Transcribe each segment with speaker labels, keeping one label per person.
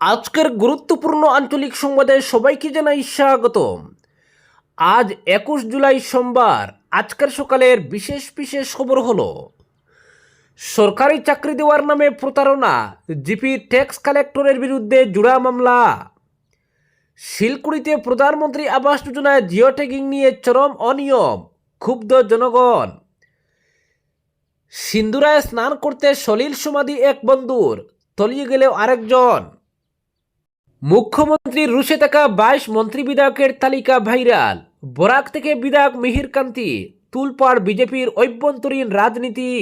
Speaker 1: আজকের গুরুত্বপূর্ণ আঞ্চলিক সংবাদে সবাইকে জানাই স্বাগতম। আজ একুশ জুলাই সোমবার, আজকের সকালের বিশেষ বিশেষ খবর হলো, সরকারি চাকরি দেওয়ার নামে প্রতারণা, জিপি ট্যাক্স কালেক্টরের বিরুদ্ধে জুড়া মামলা। শিলকুড়িতে প্রধানমন্ত্রী আবাস যোজনায় জিও ট্যাগিং নিয়ে চরম অনিয়ম, ক্ষুব্ধ জনগণ। সিন্দুরায় স্নান করতে সলিল সমাধি এক বন্ধুর, তলিয়ে গেলেও আরেকজন। মুখ্যমন্ত্রীর রুশে থাকা বাইশ মন্ত্রী বিধায়কের তালিকা ভাইরাল। বরাক থেকে বিধায়ক মিহির কান্তি, তুলপাড় বিজেপির অভ্যন্তরীণ রাজনীতি।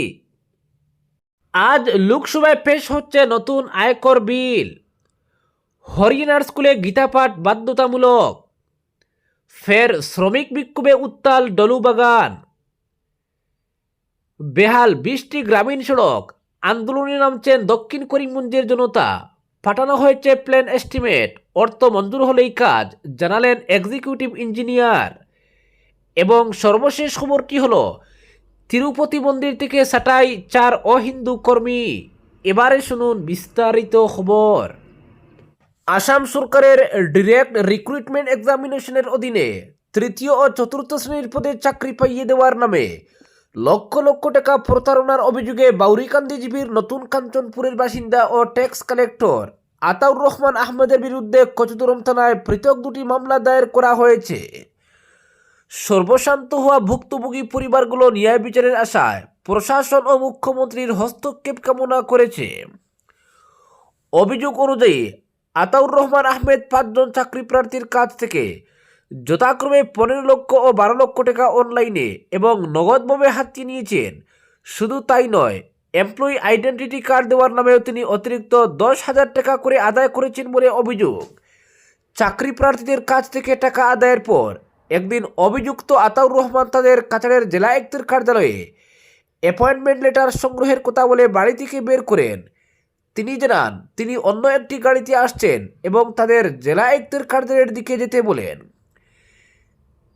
Speaker 1: আজ লোকসভায় পেশ হচ্ছে নতুন আয়কর বিল। হরিয়ানার স্কুলে গীতাপাঠ বাধ্যতামূলক। ফের শ্রমিক বিক্ষোভে উত্তাল ডলুবাগান বেহাল বৃষ্টি গ্রামীণ সড়ক আন্দোলনে নামছেন দক্ষিণ করিমগঞ্জের জনতা। পাঠানো হয়েছে প্ল্যান এস্টিমেট। অর্থ মঞ্জুর হলেই কাজ, জানালেন এক্সিকিউটিভ ইঞ্জিনিয়ার। এবং সর্বশেষ খবর কি হলো? তিরুপতি মন্দির থেকে সাটাই চার অহিন্দু কর্মী। এবারে শুনুন বিস্তারিত খবর। আসাম সরকারের ডিরেক্ট রিক্রুটমেন্ট এক্সামিনেশনের অধীনে তৃতীয় ও চতুর্থ শ্রেণির পদে চাকরি পাইয়ে দেওয়ার নামে লক্ষ লক্ষ টাকা প্রতারণার অভিযোগে বাউরিকান্দি জিপির নতুন কাঞ্চনপুরের বাসিন্দা ও ট্যাক্স কালেক্টর আতাউর রহমান আহমেদের বিরুদ্ধে কচুদরম থানায় পৃথক দুটি মামলা দায়ের করা হয়েছে। সর্বশান্ত হওয়া ভুক্তভোগী পরিবারগুলো ন্যায় বিচারের আশায় প্রশাসন ও মুখ্যমন্ত্রীর হস্তক্ষেপ কামনা করেছে। অভিযোগ অনুযায়ী আতাউর রহমান আহমেদ পাঁচজন চাকরি প্রার্থীর কাছ থেকে যথাক্রমে পনেরো লক্ষ ও বারো লক্ষ টাকা অনলাইনে এবং নগদভাবে হাতিয়ে নিয়েছেন। শুধু তাই নয় এমপ্লয়ি আইডেন্টিটি কার্ড দেওয়ার নামেও তিনি অতিরিক্ত দশ হাজার টাকা করে আদায় করেছেন বলে অভিযোগ। চাকরি প্রার্থীদের কাছ থেকে টাকা আদায়ের পর একদিন অভিযুক্ত আতাউর রহমান তাদের কাছাড়ের জেলা আয়ুক্তের কার্যালয়ে অ্যাপয়েন্টমেন্ট লেটার সংগ্রহের কথা বলে বাড়ি থেকে বের করেন। তিনি জানান, তিনি অন্য একটি গাড়িতে আসছেন এবং তাদের জেলা আয়ুক্তের কার্যালয়ের দিকে যেতে বলেন।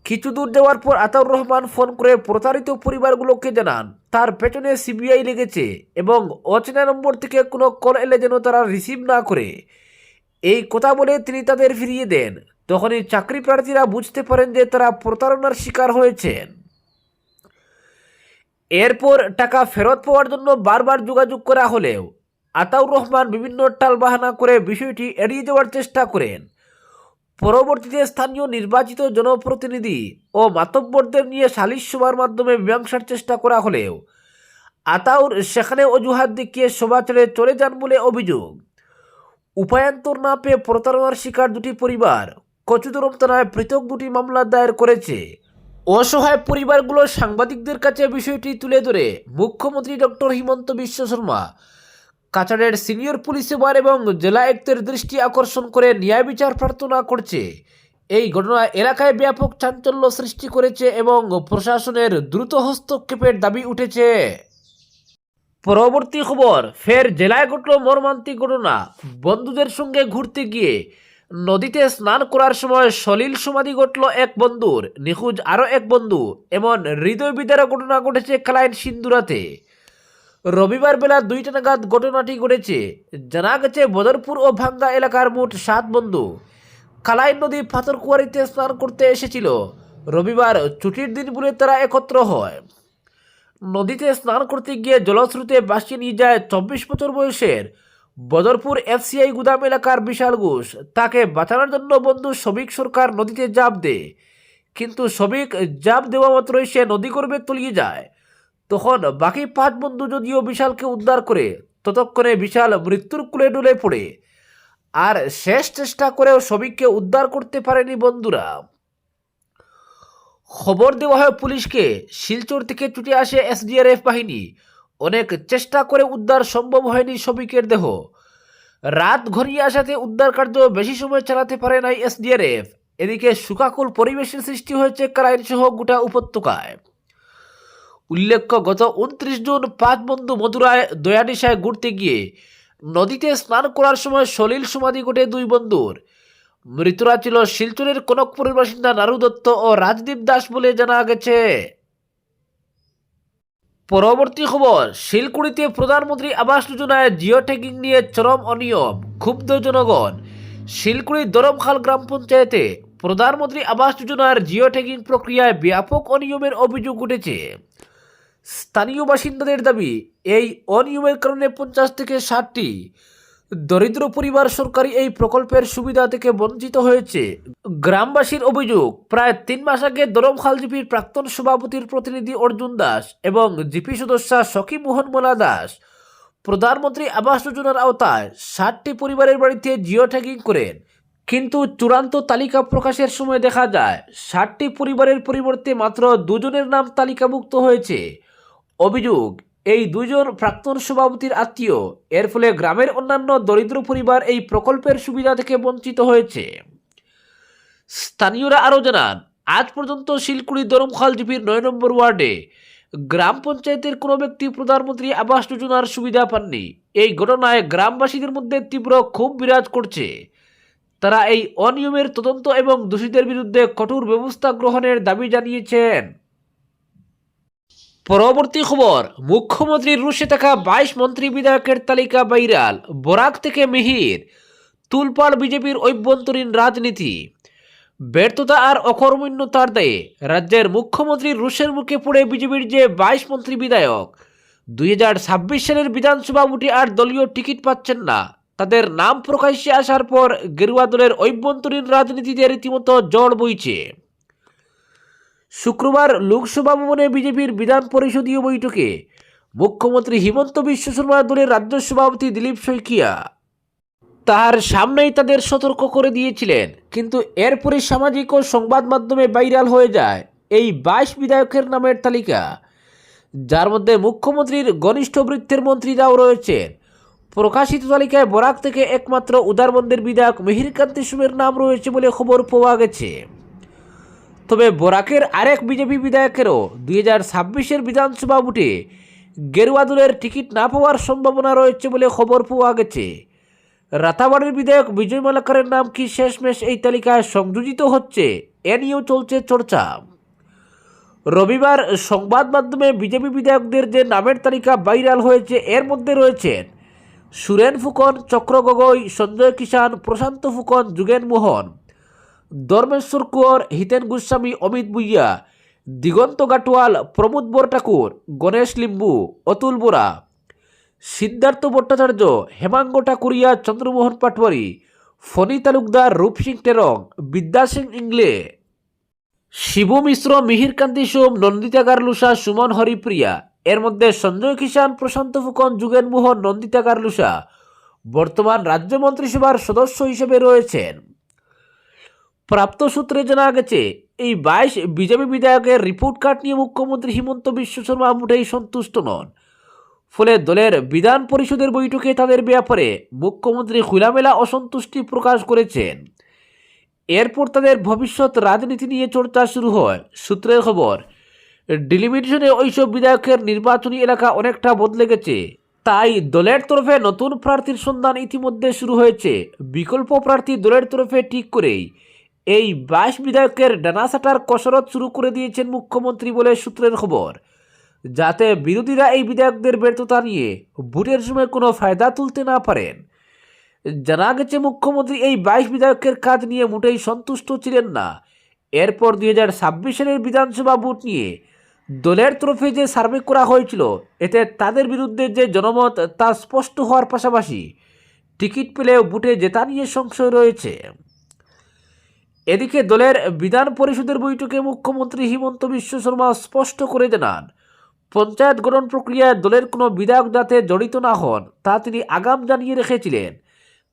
Speaker 1: কিছু দূর যাওয়ার পর আতাউর রহমান ফোন করে প্রতারিত পরিবারগুলোকে জানান, তার পেছনে সিবিআই লেগেছে এবং অচেনা নম্বর থেকে কোনো কল এলে যেন তারা রিসিভ না করে। এই কথা বলে তিনি তাদের ফিরিয়ে দেন। তখনই চাকরি প্রার্থীরা বুঝতে পারেন যে তারা প্রতারণার শিকার হয়েছেন। এরপর টাকা ফেরত পাওয়ার জন্য বারবার যোগাযোগ করা হলেও আতাউর রহমান বিভিন্ন টালবাহানা করে বিষয়টি এড়িয়ে যাওয়ার চেষ্টা করেন। পরবর্তীতে স্থানীয় নির্বাচিত জনপ্রতিনিধি ও মাতব্বরদের নিয়ে সালিশ সভার মাধ্যমে মীমাংসার চেষ্টা করা হলেও আতাউর সেখানে অজুহাত দেখিয়ে সভা ছেড়ে চলে যান বলে অভিযোগ। উপায়ান্তর না পেয়ে প্রতারণার শিকার দুটি পরিবার কচুদরম থানায় পৃথক দুটি মামলা দায়ের করেছে। অসহায় পরিবারগুলো সাংবাদিকদের কাছে বিষয়টি তুলে ধরে মুখ্যমন্ত্রী ডক্টর হিমন্ত বিশ্ব শর্মা কাছাড়ের সিনিয়র পুলিশ সুপার এবং জেলা আয়ুক্তের দৃষ্টি আকর্ষণ করে ন্যায় বিচার প্রার্থনা করছে। এই ঘটনা এলাকায় ব্যাপক চাঞ্চল্য সৃষ্টি করেছে এবং প্রশাসনের দ্রুত হস্তক্ষেপের দাবি উঠেছে। পরবর্তী খবর, ফের জেলায় ঘটল মর্মান্তিক ঘটনা। বন্ধুদের সঙ্গে ঘুরতে গিয়ে নদীতে স্নান করার সময় সলিল সমাধি ঘটল এক বন্ধুর, নিখোঁজ আরও এক বন্ধু। এমন হৃদয় বিদারক ঘটনা ঘটেছে কালাইন সিন্দুরাতে রবিবার বেলা দুইটা নাগাদ ঘটনাটি ঘটেছে। জানা গেছে, বদরপুর ও ভাঙ্গা এলাকার মোট সাত বন্ধু কালাই নদী পাথরকুয়ারিতে স্নান করতে এসেছিল। রবিবার ছুটির দিন বলে তারা একত্র হয়। নদীতে স্নান করতে গিয়ে জলস্রোতে ভাসিয়ে নিয়ে যায় চব্বিশ বছর বয়সের বদরপুর এফসিআই গুদাম এলাকার বিশাল ঘোষ। তাকে বাঁচানোর জন্য বন্ধু সবিক সরকার নদীতে জাপ দেয়। কিন্তু সবিক জাপ দেওয়া মাত্রই সে নদী করবে তলিয়ে যায়। তখন বাকি পাঁচ বন্ধু যদিও বিশালকে উদ্ধার করে ততক্ষণে বিশাল মৃত্যুর কুলে ডুলে পড়ে। আর শেষ চেষ্টা করেও সবিককে উদ্ধার করতে পারেনি বন্ধুরা। খবর দেওয়া হয় পুলিশকে, শিলচর থেকে ছুটে আসে এসডিআরএফ বাহিনী। অনেক চেষ্টা করে উদ্ধার সম্ভব হয়নি সবিকের দেহ। রাত ঘনিয়ে আসাতে উদ্ধার কার্য বেশি সময় চালাতে পারে নাই এসডিআরএফ। এদিকে সুকাকুল পরিবেশের সৃষ্টি হয়েছে কারাইন সহ গোটা উপত্যকায়। উল্লেখ্য, গত উনত্রিশ জুন পাঁচ বন্ধু মধুরায় দয়ানিশায় ঘুরতে গিয়ে নদীতে স্নান করার সময় সলিল সমাধি ঘটে দুই বন্ধুর। মৃতরা ছিল শিলচরের কনকপুরের বাসিন্দা নারু দত্ত ও রাজদীপ দাস বলে জানা গেছে। পরবর্তী খবর, শিলকুড়িতে প্রধানমন্ত্রী আবাস যোজনায় জিও ট্যাগিং নিয়ে চরম অনিয়ম, ক্ষুব্ধ জনগণ। শিলকুড়ি দরমখাল গ্রাম পঞ্চায়েতে প্রধানমন্ত্রী আবাস যোজনার জিও ট্যাগিং প্রক্রিয়ায় ব্যাপক অনিয়মের অভিযোগ উঠেছে। স্থানীয় বাসিন্দাদের দাবি, এই অনিয়মের কারণে পঞ্চাশ থেকে ষাটটি দরিদ্র পরিবার সরকারি এই প্রকল্পের সুবিধা থেকে বঞ্চিত হয়েছে। গ্রামবাসীর অভিযোগ, প্রায় তিন মাস আগে দরমখাল জিপির প্রাক্তন সভাপতির প্রতিনিধি অর্জুন দাস এবং জিপি সদস্য সখী মোহন মোলা দাস, প্রধানমন্ত্রী আবাস যোজনার আওতায় ষাটটি পরিবারের বাড়িতে জিও ট্যাগিং করেন। কিন্তু চূড়ান্ত তালিকা প্রকাশের সময় দেখা যায়, ষাটটি পরিবারের পরিবর্তে মাত্র দুজনের নাম তালিকাভুক্ত হয়েছে। অভিযোগ, এই দুজন প্রাক্তন সভাপতির আত্মীয়। এর ফলে গ্রামের অন্যান্য দরিদ্র পরিবার এই প্রকল্পের সুবিধা থেকে বঞ্চিত হয়েছে। স্থানীয়রা আরও জানান, আজ পর্যন্ত শিলকুড়ি দরমখাল জিপির নয় নম্বর ওয়ার্ডে গ্রাম পঞ্চায়েতের কোনো ব্যক্তি প্রধানমন্ত্রী আবাস যোজনার সুবিধা পাননি। এই ঘটনায় গ্রামবাসীদের মধ্যে তীব্র ক্ষোভ বিরাজ করছে। তারা এই অনিয়মের তদন্ত এবং দোষীদের বিরুদ্ধে কঠোর ব্যবস্থা গ্রহণের দাবি জানিয়েছেন। পরবর্তী খবর মুখ্যমন্ত্রীর রুশে থাকা বাইশ মন্ত্রী বিধায়কের তালিকা বাইরাল বরাক থেকে মিহির, তুলপাড় বিজেপির অভ্যন্তরীণ রাজনীতি। ব্যর্থতা আর অকর্মণ্যতার দায়ে রাজ্যের মুখ্যমন্ত্রী রুশের মুখে পড়ে বিজেপির যে বাইশ মন্ত্রী বিধায়ক, দুই হাজার ছাব্বিশ সালের বিধানসভা ভোটে আর দলীয় টিকিট পাচ্ছেন না। তাদের নাম প্রকাশ্যে আসার পর গেরুয়া দলের অভ্যন্তরীণ রাজনীতিতে রীতিমতো জড় বইছে। শুক্রবার লোকসভা ভবনে বিজেপির বিধান পরিষদীয় বৈঠকে মুখ্যমন্ত্রী হিমন্ত বিশ্ব শর্মা দলের রাজ্য সভাপতি দিলীপ শইকিয়া। তার সামনেই তাদের সতর্ক করে দিয়েছিলেন, কিন্তু এরপরে সামাজিক ও সংবাদ মাধ্যমে ভাইরাল হয়ে যায় এই বাইশ বিধায়কের নামের তালিকা। যার মধ্যে মুখ্যমন্ত্রীর ঘনিষ্ঠ বৃত্তের মন্ত্রীরাও রয়েছেন। প্রকাশিত তালিকায় বরাক থেকে একমাত্র উদারবন্দের বিধায়ক মিহিরকান্তি সুমের নাম রয়েছে বলে খবর পাওয়া গেছে। তবে বরাকের আরেক বিজেপি বিধায়কেরও দুই হাজার ছাব্বিশের বিধানসভা ভোটে গেরুয়া দলের টিকিট না পাওয়ার সম্ভাবনা রয়েছে বলে খবর পাওয়া গেছে। রাতাবাড়ির বিধায়ক বিজয় মালাকারের নাম কি শেষমেশ এই তালিকায় সংযোজিত হচ্ছে, এ নিয়েও চলছে চর্চা। রবিবার সংবাদ মাধ্যমে বিজেপি বিধায়কদের যে নামের তালিকা ভাইরাল হয়েছে, এর মধ্যে রয়েছেন সুরেন ফুকন, চক্র গগৈ, সঞ্জয় কিষান প্রশান্ত ফুকন, যুগেন মোহন। ধর্মেশ্বর কুয়র, হিতেন গোস্বামী, অমিত বুইয়া দিগন্ত গাটওয়াল প্রমোদ বরঠাকুর গণেশ লিম্বু, অতুল বোরা, সিদ্ধার্থ ভট্টাচার্য, হেমাঙ্গ ঠাকুরিয়া, চন্দ্রমোহন পাটওয়ারি ফণি তালুকদার রূপ সিং টেরং বিদ্যা সিং ইংলে। শিবু মিশ্র, মিহিরকান্তি সোম, নন্দিতা গার্লুসা, সুমন হরিপ্রিয়া। এর মধ্যে সঞ্জয় কিষান প্রশান্ত ফুকন, যুগেন মোহন, নন্দিতা গার্লুসা। বর্তমান রাজ্য মন্ত্রিসভার সদস্য হিসেবে রয়েছেন। প্রাপ্ত সূত্রে জানা গেছে, এই বাইশ বিজেপি বিধায়কের রিপোর্ট কার্ড নিয়ে মুখ্যমন্ত্রী হিমন্ত বিশ্ব শর্মা মোটেই সন্তুষ্ট নন। ফলে দলের বিধান পরিষদের বৈঠকে তাদের ব্যাপারে মুখ্যমন্ত্রী খোলামেলা অসন্তুষ্টি প্রকাশ করেছেন। এরপর তাদের ভবিষ্যৎ রাজনীতি নিয়ে চর্চা শুরু হয়। সূত্রের খবর, ডিলিমিটেশনে ওইসব বিধায়কের নির্বাচনী এলাকা অনেকটা বদলে গেছে। তাই দলের তরফে নতুন প্রার্থীর সন্ধান ইতিমধ্যে শুরু হয়েছে। বিকল্প প্রার্থী দলের তরফে ঠিক করেই এই বাইশ বিধায়কের ডানাসাটার কসরত শুরু করে দিয়েছেন মুখ্যমন্ত্রী বলে সূত্রের খবর। যাতে বিরোধীরা এই বিধায়কদের ব্যর্থতা নিয়ে ভোটের সময় কোনো ফায়দা তুলতে না পারেন। জানা গেছে, মুখ্যমন্ত্রী এই বাইশ বিধায়কের কাজ নিয়ে মোটেই সন্তুষ্ট ছিলেন না। এরপর দুই হাজার ছাব্বিশ সালের বিধানসভা ভোট নিয়ে দলের তরফে যে সার্ভে করা হয়েছিল, এতে তাদের বিরুদ্ধে যে জনমত তা স্পষ্ট হওয়ার পাশাপাশি টিকিট পেলেও ভোটে জেতা নিয়ে সংশয় রয়েছে। এদিকে দলের বিধান পরিষদের বৈঠকে মুখ্যমন্ত্রী হিমন্ত বিশ্ব শর্মা স্পষ্ট করে জানান, পঞ্চায়েত গঠন প্রক্রিয়ায় দলের কোনো বিধায়ক যাতে জড়িত না হন, তা তিনি আগাম জানিয়ে রেখেছিলেন।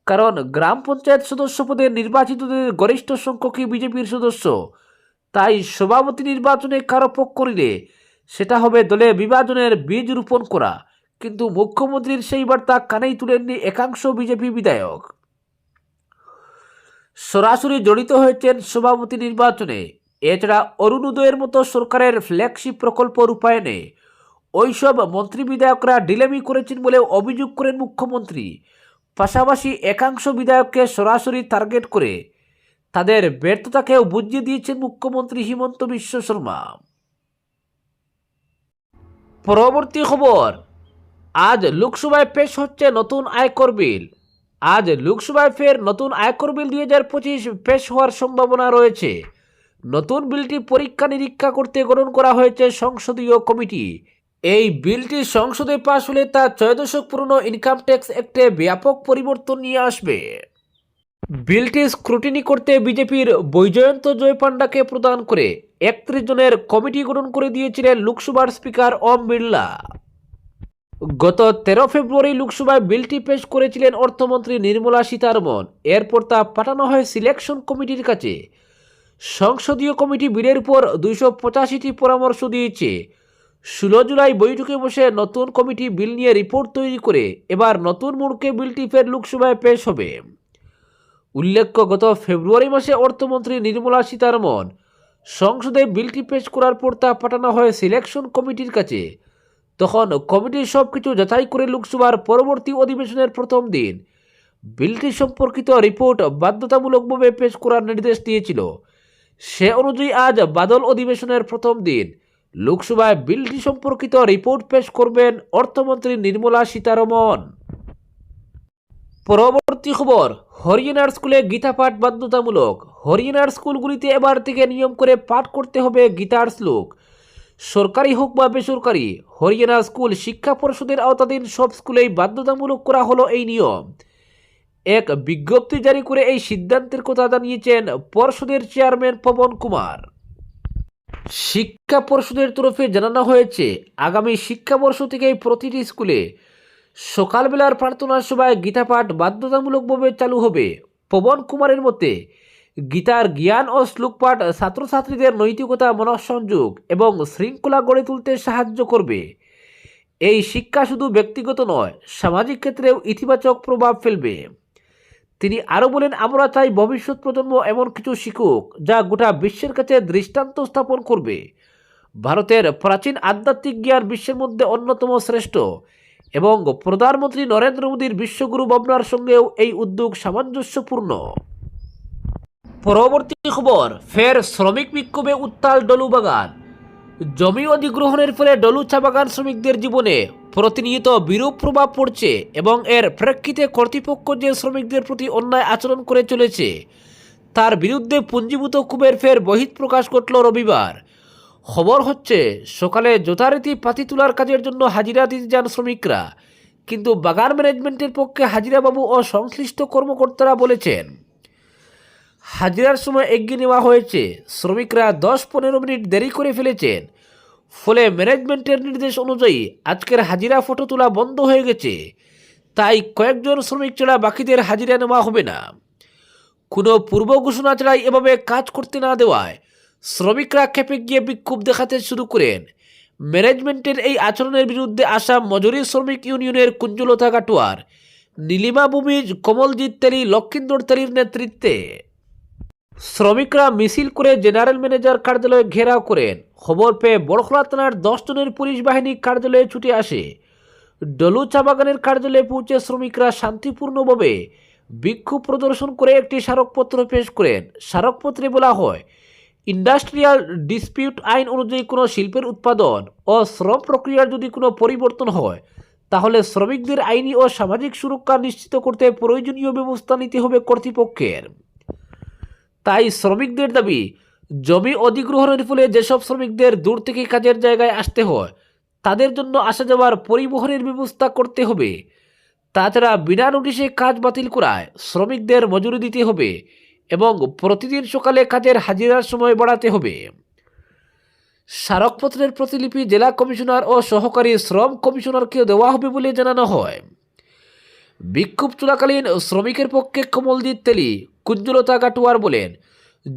Speaker 1: কারণ গ্রাম পঞ্চায়েত সদস্য পদে নির্বাচিতদের গরিষ্ঠ সংখ্যকই বিজেপির সদস্য। তাই সভাপতি নির্বাচনে কারও পক্ষ নিলে সেটা হবে দলে বিভাজনের বীজ রোপণ করা। কিন্তু মুখ্যমন্ত্রীর সেই বার্তা কানেই তুলেননি একাংশ বিজেপি বিধায়ক। সরাসরি জড়িত হয়েছেন সভাপতি নির্বাচনে। এছাড়া অরুণোদয়ের মতো সরকারের ফ্ল্যাগশিপ প্রকল্প রূপায়ণে ওইসব মন্ত্রী বিধায়করা ডিলেমি করেছেন বলে অভিযোগ করেন মুখ্যমন্ত্রী। পাশাপাশি একাংশ বিধায়ককে সরাসরি টার্গেট করে তাদের ব্যর্থতাকেও বুঝিয়ে দিয়েছেন মুখ্যমন্ত্রী হিমন্ত বিশ্ব শর্মা। পরবর্তী খবর, আজ লোকসভায় পেশ হচ্ছে নতুন আয়কর বিল। আজ লোকসভায় ফের নতুন আয়কর বিল দুই হাজার পঁচিশ পেশ হওয়ার সম্ভাবনা রয়েছে। নতুন বিলটি পরীক্ষা নিরীক্ষা করতে গ্রহণ করা হয়েছে সংসদীয় কমিটি। এই বিলটি সংসদে পাশ হলে তা ছয় দশক পুরনো ইনকাম ট্যাক্স অ্যাক্টে ব্যাপক পরিবর্তন নিয়ে আসবে। বিলটি স্ক্রুটিনি করতে বিজেপির বৈজয়ন্ত জয়পান্ডাকে প্রদান করে একত্রিশ জনের কমিটি গঠন করে দিয়েছিলেন লোকসভার স্পিকার ওম বিড়লা। গত তেরো ফেব্রুয়ারি লোকসভায় বিলটি পেশ করেছিলেন অর্থমন্ত্রী নির্মলা সীতারমন এরপর তা পাঠানো হয় সিলেকশন কমিটির কাছে। সংসদীয় কমিটি বিলের উপর দুইশো পঁচাশিটি পরামর্শ দিয়েছে। ষোলো জুলাই বৈঠকে বসে নতুন কমিটি বিল নিয়ে রিপোর্ট তৈরি করে এবার নতুন মোড়কে বিলটি ফের লোকসভায় পেশ হবে। উল্লেখ্য, গত ফেব্রুয়ারি মাসে অর্থমন্ত্রী নির্মলা সীতারমন সংসদে বিলটি পেশ করার পর তা পাঠানো হয় সিলেকশন কমিটির কাছে। তখন কমিটি সব কিছু যাচাই করে লোকসভার পরবর্তী অধিবেশনের প্রথম দিন বিলটি সম্পর্কিত রিপোর্ট বাধ্যতামূলকভাবে পেশ করার নির্দেশ দিয়েছিল। সে অনুযায়ী আজ বাদল অধিবেশনের প্রথম দিন লোকসভায় বিলটি সম্পর্কিত রিপোর্ট পেশ করবেন অর্থমন্ত্রী নির্মলা সীতারমন পরবর্তী খবর, হরিয়ানার স্কুলে গীতা পাঠ বাধ্যতামূলক। হরিয়ানার স্কুলগুলিতে এবার থেকে নিয়ম করে পাঠ করতে হবে গীতার শ্লোক। সরকারি হোক বা বেসরকারি, হরিয়ানা স্কুল শিক্ষা পরিষদের আওতাধীন সব স্কুলেই বাধ্যতামূলক করা হলো এই নিয়ম। এক বিজ্ঞপ্তি জারি করে এই সিদ্ধান্তের কথা জানিয়েছেন পর্ষদের চেয়ারম্যান পবন কুমার। শিক্ষা পরিষদের তরফে জানানো হয়েছে, আগামী শিক্ষাবর্ষ থেকে প্রতিটি স্কুলে সকালবেলার প্রার্থনা সভায় গীতাপাঠ বাধ্যতামূলকভাবে চালু হবে। পবন কুমারের মতে গীতার জ্ঞান ও শ্লোকপাঠ ছাত্রছাত্রীদের নৈতিকতা, মনঃসংযোগ এবং শৃঙ্খলা গড়ে তুলতে সাহায্য করবে। এই শিক্ষা শুধু ব্যক্তিগত নয়, সামাজিক ক্ষেত্রেও ইতিবাচক প্রভাব ফেলবে। তিনি আরও বলেন, আমরা চাই ভবিষ্যৎ প্রজন্ম এমন কিছু শিখুক যা গোটা বিশ্বের কাছে দৃষ্টান্ত স্থাপন করবে। ভারতের প্রাচীন আধ্যাত্মিক জ্ঞান বিশ্বের মধ্যে অন্যতম শ্রেষ্ঠ এবং প্রধানমন্ত্রী নরেন্দ্র মোদীর বিশ্বগুরু ভাবনার সঙ্গেও এই উদ্যোগ সামঞ্জস্যপূর্ণ। পরবর্তী খবর, ফের শ্রমিক বিক্ষোভে উত্তাল ডলু বাগান। জমি অধিগ্রহণের ফলে ডলু চা বাগান শ্রমিকদের জীবনে প্রতিনিয়ত বিরূপ প্রভাব পড়ছে এবং এর প্রেক্ষিতে কর্তৃপক্ষ যে শ্রমিকদের প্রতি অন্যায় আচরণ করে চলেছে, তার বিরুদ্ধে পুঞ্জীভূত ক্ষোভের ফের বহিঃপ্রকাশ ঘটল রবিবার। খবর হচ্ছে, সকালে যথারীতি পাতি তোলার কাজের জন্য হাজিরা দিতে যান শ্রমিকরা, কিন্তু বাগান ম্যানেজমেন্টের পক্ষে হাজিরাবাবু ও সংশ্লিষ্ট কর্মকর্তারা বলেছেন। হাজিরার সময় এগিয়ে নেওয়া হয়েছে। শ্রমিকরা দশ পনেরো মিনিট দেরি করে ফেলেছেন। ফলে ম্যানেজমেন্টের নির্দেশ অনুযায়ী আজকের হাজিরা ফটো তোলা বন্ধ হয়ে গেছে। তাই কয়েকজন শ্রমিক ছাড়া বাকিদের হাজিরা নেওয়া হবে না। কোনো পূর্ব ঘোষণা ছাড়াই এভাবে কাজ করতে না দেওয়ায় শ্রমিকরা খেপে গিয়ে বিক্ষোভ দেখাতে শুরু করেন। ম্যানেজমেন্টের এই আচরণের বিরুদ্ধে আসা মজুরি শ্রমিক ইউনিয়নের কুঞ্জলতা কাটোয়ার, নীলিমা ভূমিজ কমলজিৎ তেলি, লক্ষিন্দর তেলির নেতৃত্বে। শ্রমিকরা মিছিল করে জেনারেল ম্যানেজার কার্যালয়ে ঘেরাও করেন। খবর পেয়ে বড়খলা থানার দশ জনের পুলিশ বাহিনী কার্যালয়ে ছুটে আসে। ডলু চা বাগানের কার্যালয়ে পৌঁছে শ্রমিকরা শান্তিপূর্ণভাবে বিক্ষোভ প্রদর্শন করে একটি স্মারকপত্র পেশ করেন। স্মারকপত্রে বলা হয়, ইন্ডাস্ট্রিয়াল ডিসপিউট আইন অনুযায়ী কোনো শিল্পের উৎপাদন ও শ্রম প্রক্রিয়ার যদি কোনো পরিবর্তন হয়, তাহলে শ্রমিকদের আইনি ও সামাজিক সুরক্ষা নিশ্চিত করতে প্রয়োজনীয় ব্যবস্থা নিতে হবে কর্তৃপক্ষের। তাই শ্রমিকদের দাবি, জমি অধিগ্রহণের ফলে যেসব শ্রমিকদের দূর থেকে কাজের জায়গায় আসতে হয়, তাদের জন্য আসা যাওয়ার পরিবহনের ব্যবস্থা করতে হবে। তাছাড়া বিনা নোটিশে কাজ বাতিল করায় শ্রমিকদের মজুরি দিতে হবে এবং প্রতিদিন সকালে কাজের হাজিরার সময় বাড়াতে হবে। স্মারকপত্রের প্রতিলিপি জেলা কমিশনার ও সহকারী শ্রম কমিশনারকে দেওয়া হবে বলে জানানো হয়। বিক্ষোভ চলাকালীন শ্রমিকের পক্ষে কমলজিৎ তেলি কুঞ্জলতা কাটুয়ার বলেন,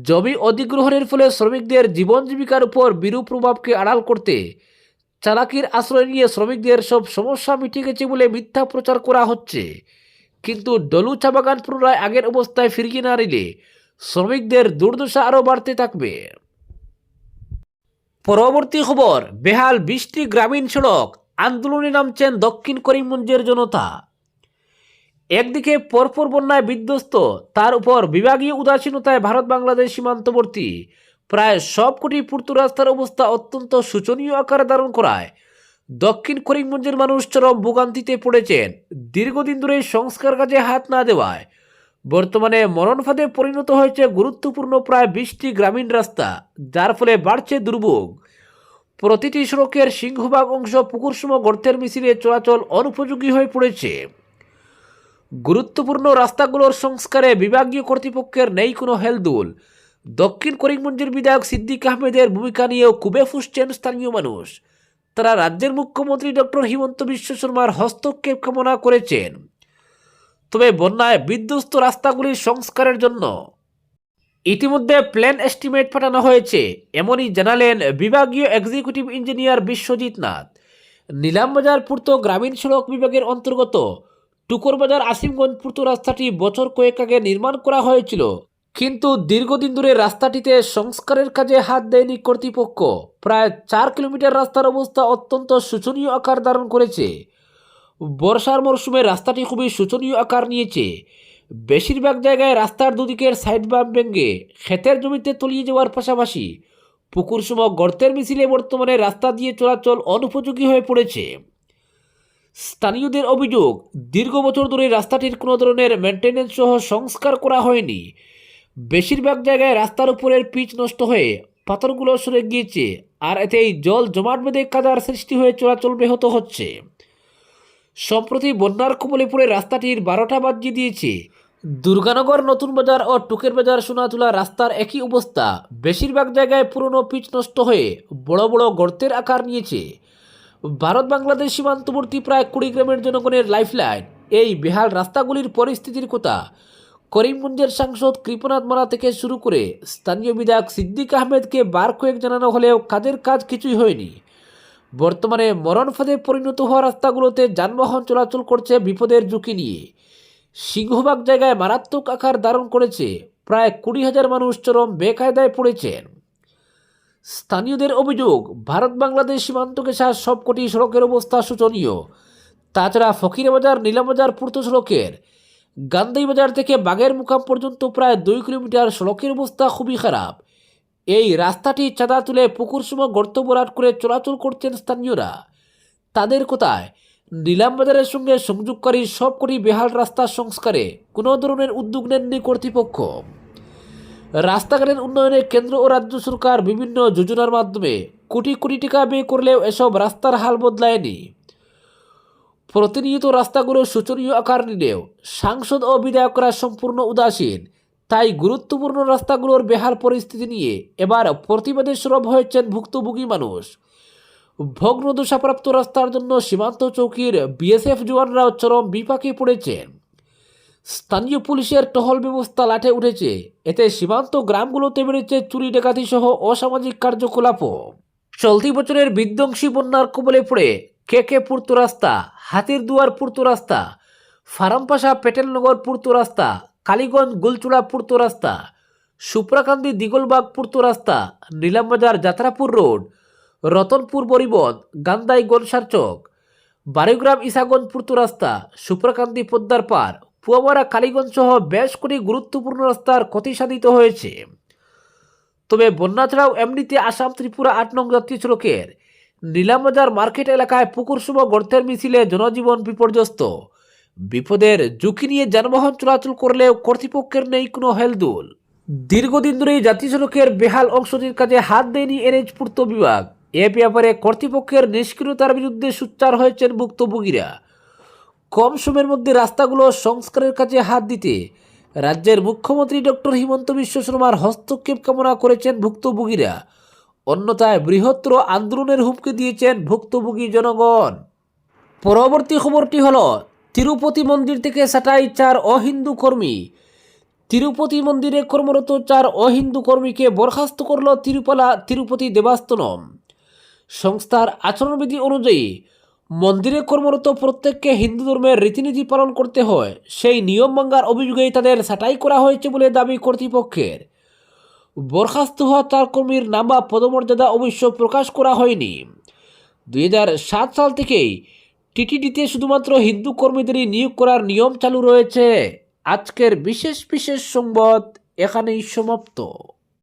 Speaker 1: জমি অধিগ্রহণের ফলে শ্রমিকদের জীবন জীবিকার উপর বিরূপ প্রভাবকে আড়াল করতে চালাকির আশ্রয় নিয়ে শ্রমিকদের সব সমস্যা মিটে গেছে বলে মিথ্যা প্রচার করা হচ্ছে। কিন্তু ডলু চা বাগান পুনরায় আগের অবস্থায় ফিরিয়ে না নিলে শ্রমিকদের দুর্দশা আরও বাড়তে থাকবে। পরবর্তী খবর, বেহাল বৃষ্টি গ্রামীণ সড়ক আন্দোলনে নামছেন দক্ষিণ করিমগঞ্জের জনতা। একদিকে পরপর বন্যায় বিধ্বস্ত, তার উপর বিভাগীয় উদাসীনতায় ভারত বাংলাদেশ সীমান্তবর্তী। প্রায় সবকটি পূর্ত রাস্তার অবস্থা অত্যন্ত শোচনীয় আকারে ধারণ করায়। দক্ষিণ করিমগঞ্জের মানুষ চরম ভোগান্তিতে পড়েছেন, দীর্ঘদিন ধরে সংস্কার কাজে হাত না দেওয়ায়। বর্তমানে মরণফাঁদে পরিণত হয়েছে গুরুত্বপূর্ণ প্রায় বিশটি গ্রামীণ রাস্তা, যার ফলে বাড়ছে দুর্ভোগ। প্রতিটি সড়কের সিংহভাগ অংশ পুকুরসম গর্তের মিছিলে চলাচল অনুপযোগী হয়ে পড়েছে। গুরুত্বপূর্ণ রাস্তাগুলোর সংস্কারে বিভাগীয় কর্তৃপক্ষের নেই কোনো হেলদুল। দক্ষিণ করিমগঞ্জের বিধায়ক সিদ্দিক আহমেদের ভূমিকা নিয়েও কুবে ফুসছেন স্থানীয় মানুষ। তারা রাজ্যের মুখ্যমন্ত্রী ডক্টর হিমন্ত বিশ্ব শর্মার হস্তক্ষেপ কামনা করেছেন। তবে বন্যায় বিধ্বস্ত রাস্তাগুলির সংস্কারের জন্য ইতিমধ্যে প্ল্যান এস্টিমেট পাঠানো হয়েছে। এমনই জানালেন বিভাগীয় এক্সিকিউটিভ ইঞ্জিনিয়ার বিশ্বজিৎ নাথ। নিলামবাজার পূর্ত গ্রামীণ সড়ক বিভাগের অন্তর্গত টুকরবাজার আসিমগঞ্জ পূর্ত রাস্তাটি বছর কয়েক আগে নির্মাণ করা হয়েছিল। কিন্তু দীর্ঘদিন ধরে রাস্তাটিতে সংস্কারের কাজে হাত দেয়নি কর্তৃপক্ষ। প্রায় চার কিলোমিটার রাস্তার অবস্থা অত্যন্ত শোচনীয় আকার ধারণ করেছে। বর্ষার মরশুমে রাস্তাটি খুবই শোচনীয় আকার নিয়েছে। বেশিরভাগ জায়গায় রাস্তার দুদিকের সাইড বাম ভেঙে ক্ষেতের জমিতে তলিয়ে যাওয়ার পাশাপাশি পুকুর সম গর্তের মিছিলে বর্তমানে রাস্তা দিয়ে চলাচল অনুপযোগী হয়ে পড়েছে। স্থানীয়দের অভিযোগ, দীর্ঘ বছর ধরে রাস্তাটির কোনো ধরনের মেনটেন্যান্স সহ সংস্কার করা হয়নি। বেশিরভাগ জায়গায় রাস্তার উপরের পিচ নষ্ট হয়ে পাথরগুলো সরে গিয়েছে, আর এতেই জল জমাট বেঁধে কাদার সৃষ্টি হয়ে চলাচল ব্যাহত হচ্ছে। সম্প্রতি বন্যার কবলে পড়ে রাস্তাটির বারোটা বাজিয়ে দিয়েছে। দুর্গানগর, নতুন বাজার ও টুকের বাজার সোনাতুলা রাস্তার একই অবস্থা। বেশিরভাগ জায়গায় পুরনো পিচ নষ্ট হয়ে বড় বড় গর্তের আকার নিয়েছে। ভারত বাংলাদেশ সীমান্তবর্তী প্রায় কুড়ি গ্রামের জনগণের লাইফলাইন। এই বেহাল রাস্তাগুলির পরিস্থিতির কথা করিমগঞ্জের সাংসদ কৃপনাথ মারা থেকে শুরু করে স্থানীয় বিধায়ক সিদ্দিক আহমেদকে বার কয়েক জানানো হলেও কাজের কাজ কিছুই হয়নি। বর্তমানে মরণ ফাঁদে পরিণত হওয়া রাস্তাগুলোতে যানবাহন চলাচল করছে বিপদের ঝুঁকি নিয়ে। সিংহভাগ জায়গায় মারাত্মক আকার ধারণ করেছে। প্রায় কুড়ি হাজার মানুষ চরম বেকায়দায় পড়েছেন। স্থানীয়দের অভিযোগ, ভারত বাংলাদেশ সীমান্ত ঘেঁষা সবকটি সড়কের অবস্থা শোচনীয়। তাছাড়া ফকিরবাজার নীলামবাজার পূর্ত সড়কের। গান্ধাই বাজার থেকে বাগের মুখাম পর্যন্ত প্রায় দুই কিলোমিটার সড়কের অবস্থা খুবই খারাপ। এই রাস্তাটি চাঁদা তুলে পুকুর সময় গর্ত বরাট করে চলাচল করছেন স্থানীয়রা। তাদের কথায়, নিলামবাজারের সঙ্গে সংযোগকারী সবকটি বেহাল রাস্তা সংস্কারে কোনো ধরনের উদ্যোগ নেননি কর্তৃপক্ষ। রাস্তাঘাটের উন্নয়নে কেন্দ্র ও রাজ্য সরকার বিভিন্ন যোজনার মাধ্যমে কোটি কোটি টাকা ব্যয় করলেও এসব রাস্তার হাল বদলায়নি। প্রতিনিয়ত রাস্তাগুলো শোচনীয় আকার নিলেও সাংসদ ও বিধায়করা সম্পূর্ণ উদাসীন, তাই গুরুত্বপূর্ণ রাস্তাগুলোর বেহাল পরিস্থিতি নিয়ে এবার প্রতিবাদে সরব হয়েছেন ভুক্তভোগী মানুষ। ভগ্ন দশাপ্রাপ্ত রাস্তার জন্য সীমান্ত চৌকির বিএসএফ জওয়ানরাও চরম বিপাকে পড়েছেন। স্থানীয় পুলিশের টহল ব্যবস্থা লাঠে উঠেছে। এতে সীমান্ত গ্রামগুলোতে বেড়েছে চুরি, ডাকাতি সহ অসামাজিক কার্যকলাপও। চলতি বছরের বিধ্বংসী বন্যার কবলে পড়ে কে কে পূর্ত রাস্তা, হাতির দুয়ার পূর্ত রাস্তা, ফারামপাশা পেটেলনগর পূর্ত রাস্তা, কালীগঞ্জ গুলচুড়া পূর্ত রাস্তা, সুপ্রাকান্দি দিগলবাগ পূর্ত রাস্তা, নীলামবাজার যাত্রাপুর রোড, রতনপুর বরিবন গান্দাই গনসার চক বারিগ্রাম ইসাগঞ্জ পূর্ত রাস্তা, সুপ্রাকান্দি পদ্মার পার পুয়ামারা কালীগঞ্জ সহ বেশ কটি গুরুত্বপূর্ণ রাস্তার ক্ষতি সাধিত হয়েছে। তবে বন্যা ছাড়াও এমনিতে আসাম, ত্রিপুরা আট নং জাতীয় সড়কের নীলামবাজার মার্কেট এলাকায় পুকুর শুভ গর্তের মিছিলে জনজীবন বিপর্যস্ত। বিপদের ঝুঁকি নিয়ে যানবাহন চলাচল করলেও কর্তৃপক্ষের নেই কোনো হেলদুল। দীর্ঘদিন ধরেই জাতীয় সড়কের বেহাল অংশটির কাজে হাত দেয়নি এনএইচ পূর্ত বিভাগ। এ ব্যাপারে কর্তৃপক্ষের নিষ্ক্রিয়তার বিরুদ্ধে সোচ্চার হয়েছেন ভুক্তভোগীরা। কম সময়ের মধ্যে রাস্তাগুলো সংস্কারের কাজে হাত দিতে রাজ্যের মুখ্যমন্ত্রী ডক্টর হিমন্ত বিশ্ব শর্মার হস্তক্ষেপ কামনা করেছেন ভুক্তভোগীরা। অন্যথায় বৃহত্তর আন্দোলনের হুমকি দিয়েছেন ভুক্তভোগী জনগণ। পরবর্তী খবরটি হল, তিরুপতি মন্দির থেকে সাটাই চার অহিন্দু কর্মী। তিরুপতি মন্দিরে কর্মরত চার অহিন্দু কর্মীকে বরখাস্ত করল তিরুপালা তিরুপতি দেবাস্তনম। সংস্থার আচরণবিধি অনুযায়ী মন্দিরে কর্মরত প্রত্যেককে হিন্দু ধর্মের রীতিনীতি পালন করতে হয়। সেই নিয়ম ভাঙ্গার অভিযোগেই তাদের ছাঁটাই করা হয়েছে বলে দাবি কর্তৃপক্ষের। বরখাস্ত হওয়া চার কর্মীর নাম বা পদমর্যাদা অবশ্য প্রকাশ করা হয়নি। দুই সাল থেকেই টিটিডিতে শুধুমাত্র হিন্দু কর্মীদেরই নিয়োগ করার নিয়ম চালু রয়েছে। আজকের বিশেষ বিশেষ সংবাদ এখানেই সমাপ্ত।